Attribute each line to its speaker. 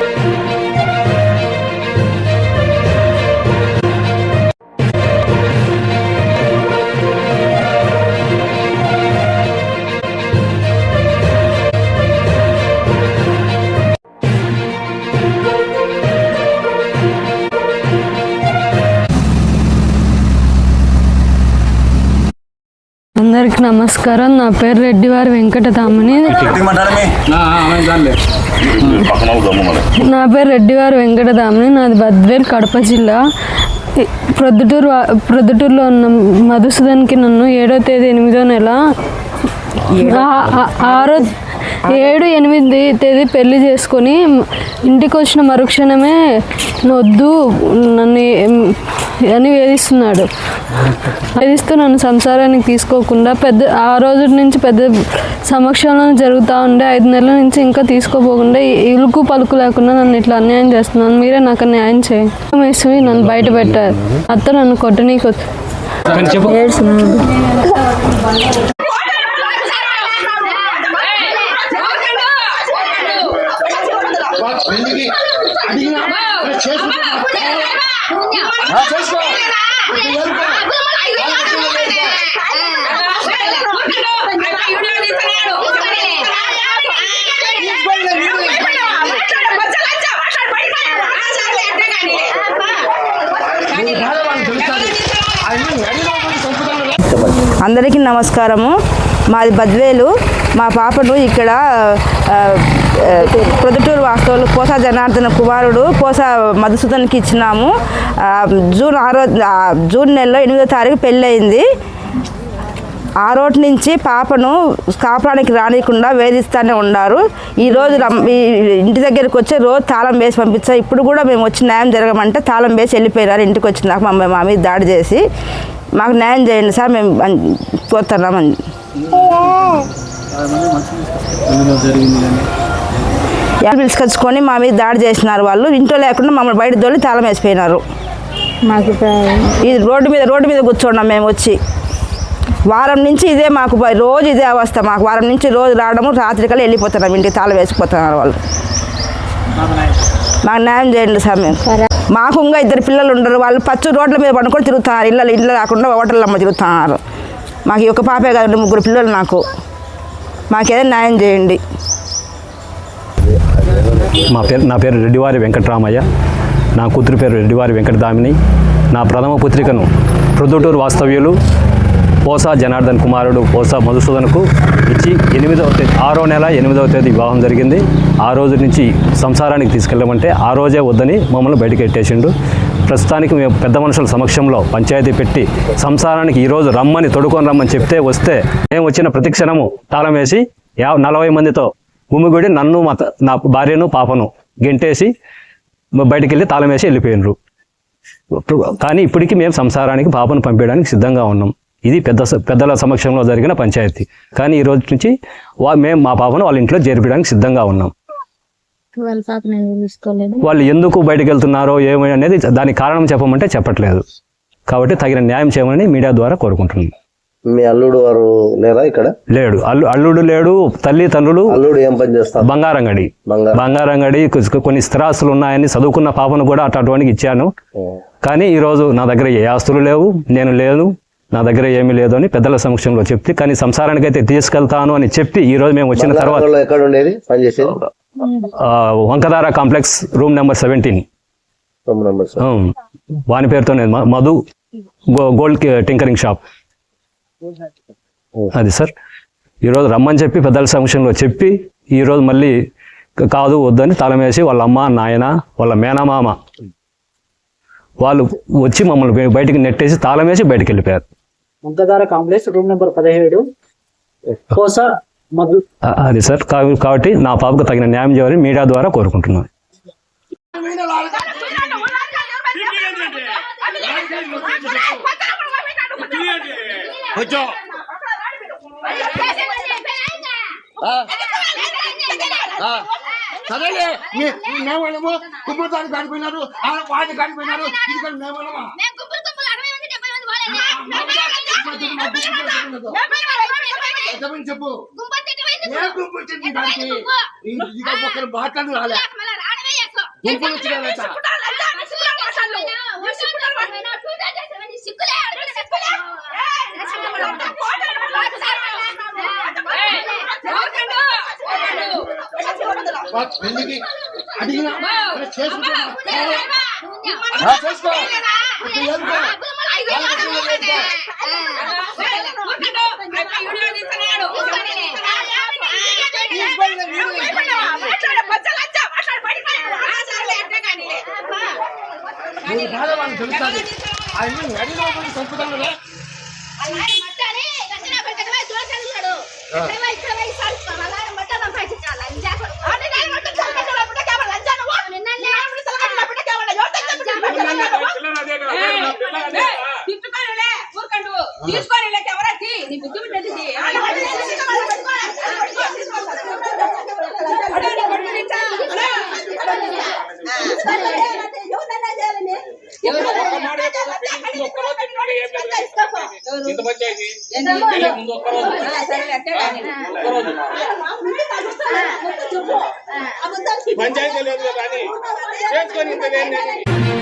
Speaker 1: Thank you. అందరికి నమస్కారం. నా పేరు రెడ్డివారి వెంకటరామని. నా పేరు రెడ్డివారి వెంకటరామని. నాది బద్వేల్ కడప జిల్లా. ప్రొద్దుటూరు ప్రొద్దుటూరులో ఉన్న మధుసూదన్కి నన్ను ఏడో తేదీ ఎనిమిదో నెల ఆరో ఏడు ఎనిమిది తేదీ పెళ్ళి చేసుకొని ఇంటికి వచ్చిన మరుక్షణమే వద్దు నన్ను అని వేధిస్తున్నాడు. వేధిస్తూ నన్ను సంసారానికి తీసుకోకుండా పెద్ద ఆ రోజు నుంచి పెద్ద సమక్షంలో జరుగుతూ ఉండే ఐదు నెలల నుంచి ఇంకా తీసుకోపోకుండా ఇలుకు పలుకు లేకుండా నన్ను ఇట్లా అన్యాయం చేస్తున్నాను. మీరే నాకు న్యాయం చేయండి. వేసి నన్ను బయట పెట్టారు. అత్త నన్ను కొట్టనీకి
Speaker 2: అందరికీ నమస్కారము మాది బద్వేలు మా పాపను ఇక్కడ ప్రొద్దుటూరు వాస్తవులు పోసా జనార్దన కుమారుడు పోసా మధుసూదన్కి ఇచ్చినాము. జూన్ ఆరో జూన్ నెలలో ఎనిమిదో తారీఖు పెళ్ళయింది. ఆ రోజు నుంచి పాపను కాపురానికి రానియకుండా వేధిస్తూనే ఉన్నారు. ఈ రోజు రమ్- ఈ ఇంటి దగ్గరికి వచ్చి రోజు తాళం వేసి పంపించా. ఇప్పుడు కూడా మేము వచ్చి న్యాయం జరగమంటే తాళం వేసి వెళ్ళిపోయినారు. ఇంటికి వచ్చినాక మా మా మీద దాడి చేసి. మాకు న్యాయం చేయండి సార్ మేము ఎవరు పిలుచుకొచ్చుకొని మా మీద దాడి చేసినారు వాళ్ళు. ఇంట్లో లేకుండా మమ్మల్ని బయట దొల్లి తాళం వేసిపోయినారు. ఇది రోడ్డు మీద రోడ్డు మీద కూర్చోన్నాం మేము వచ్చి. వారం నుంచి ఇదే మాకు రోజు ఇదే అవస్థ మాకు. వారం నుంచి రోజు రావడము రాత్రి కల్లా వెళ్ళిపోతున్నాం ఇంటికి తాళం వేసిపోతున్నారు వాళ్ళు. మాకు న్యాయం చేయండి సార్ మేము. మాకు ఇంకా ఇద్దరు పిల్లలు ఉండరు. వాళ్ళు పచ్చు రోడ్ల మీద పడుకొని తిరుగుతున్నారు. ఇళ్ళ ఇళ్ళ రాకుండా హోటల్ అమ్మ తిరుగుతున్నారు. మాకు ఈ ఒక పాపే కాదండి ముగ్గురు పిల్లలు నాకు. మాకేదో న్యాయం చేయండి.
Speaker 3: మా పేరు నా పేరు రెడ్డివారి వెంకటరామయ్య. నా కూతురు పేరు రెడ్డివారి వెంకటదామిని. నా ప్రథమ పుత్రికను ప్రొద్దుటూరు వాస్తవ్యులు పోసా జనార్దన్ కుమారుడు పోసా మధుసూదన్కు ఇచ్చి ఎనిమిదవ తేదీ ఆరో నెల ఎనిమిదవ తేదీ వివాహం జరిగింది. ఆ రోజు నుంచి సంసారానికి తీసుకెళ్ళమంటే ఆ రోజే వద్దని మమ్మల్ని బయటకు ఎట్టేసిండు ప్రస్తుతానికి మేము పెద్ద మనుషుల సమక్షంలో పంచాయతీ పెట్టి సంసారానికి ఈరోజు రమ్మని తొడుకొని రమ్మని చెప్తే వస్తే మేము వచ్చిన ప్రతిక్షణము తాళం వేసి యా నలభై మందితో గుమిగూడి నన్ను మా నా భార్యను పాపను గెంటేసి బయటికి వెళ్ళి తాళం వేసి వెళ్ళిపోయినరు. కానీ ఇప్పటికీ మేము సంసారానికి పాపను పంపించడానికి సిద్ధంగా ఉన్నాం. ఇది పెద్ద పెద్దల సమక్షంలో జరిగిన పంచాయతీ. కానీ ఈ రోజు నుంచి వా మేము మా పాపను వాళ్ళ ఇంట్లో చేర్పించడానికి సిద్ధంగా ఉన్నాం.
Speaker 4: వాళ్ళ
Speaker 3: ఎందుకు బయటకు వెళ్తున్నారో ఏమని అనేది దానికి కారణం చెప్పమంటే చెప్పట్లేదు. కాబట్టి తగిన న్యాయం చేయమని మీడియా ద్వారా కోరుకుంటున్నాం.
Speaker 5: మీ అల్లుడు వారు లేరా ఇక్కడ?
Speaker 3: లేడు. అల్లు అల్లుడు లేడు తల్లి తండ్రులు
Speaker 5: అల్లుడు ఏం పని చేస్తారు?
Speaker 3: బంగారంగడి.
Speaker 5: బంగారం.
Speaker 3: బంగారంగడి కొ- కొన్ని స్థిరాస్తులు ఉన్నాయని చదువుకున్న పాపను కూడా అటువంటికి ఇచ్చాను. కానీ ఈరోజు నా దగ్గర ఏ ఆస్తులు లేవు నేను లేను నా దగ్గర ఏమీ లేదు అని పెద్దల సమక్షంలో చెప్తే కానీ సంసారానికి అయితే తీసుకెళ్తాను అని చెప్పి ఈ రోజు మేము వచ్చిన తర్వాత
Speaker 5: ఎక్కడ ఉండేది? పని చేసేది?
Speaker 3: ఆ, Vankadara complex room number seventeen.
Speaker 5: Room number sir
Speaker 3: వాని పేరుతోనే మ- మధు గో- గోల్డ్ టింకరింగ్ షాప్. అది సార్ ఈరోజు రమ్మని చెప్పి పెద్దల సమక్షంలో చెప్పి ఈరోజు మళ్ళీ కాదు వద్దని తాళం వేసి వాళ్ళ అమ్మ నాయన వాళ్ళ మేనమామ వాళ్ళు వచ్చి మమ్మల్ని బయ- బయటికి నెట్టేసి తాళం వేసి బయటికి వెళ్ళిపోయారు
Speaker 6: ముంతదార కాంప్లెక్స్ రూమ్ నెంబర్ పదిహేడు
Speaker 3: అది సార్ కాబట్టి నా పాపకు తగిన న్యాయం చేయాలని మీడియా ద్వారా కోరుకుంటున్నాను
Speaker 7: సరేలే మీ- మేమేమో కుమ్మతానికి కాడిపోయినారు ఆ వాడిని కాడిపోయినారు ఇది కానీ మేమేమో చెప్పు. ఏ గుంపు వచ్చింది దానికి? ఇది ఒకరు మాట్లాడు రాలే. గుంపులు వచ్చినారంట ఎందుకు అడిగినా చేసుకో ఇప్పుడు ఎందుకు? నీ బాధ వాళ్ళకి తెలుస్తుంది ఆయన అడిగిన వాళ్ళు చంపుతాను కదా
Speaker 8: తీసుకొని ఎవరైతే నీ బుద్ధి ఉండేది
Speaker 7: పంచాయతీ లేదు కానీ చేసుకొని ఇంత